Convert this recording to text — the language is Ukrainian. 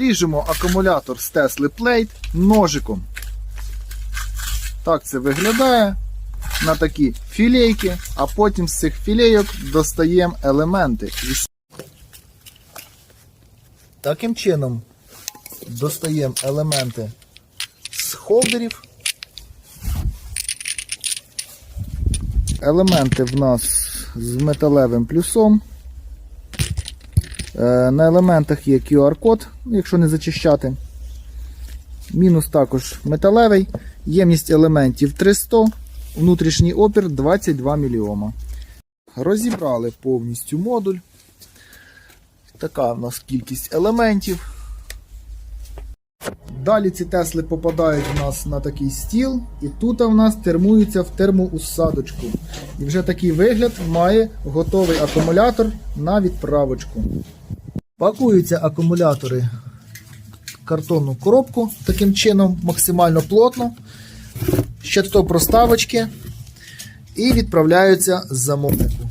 Ріжемо акумулятор з Tesla Plate ножиком. Так це виглядає на такі філейки, а потім з цих філейок достаємо елементи. Таким чином достаємо елементи з холдерів. Елементи в нас з металевим плюсом. Е, На елементах є QR-код, якщо не зачищати. Мінус також металевий. Ємність елементів 300, внутрішній опір 22 мільйома. Розібрали повністю модуль. Така в нас кількість елементів. Далі ці тесли попадають у нас на такий стіл, і тут в нас термуються в термоусадочку. І вже такий вигляд має готовий акумулятор на відправочку. Пакуються акумулятори в картонну коробку таким чином, максимально плотно. Ще то проставочки. І відправляються з замовнику.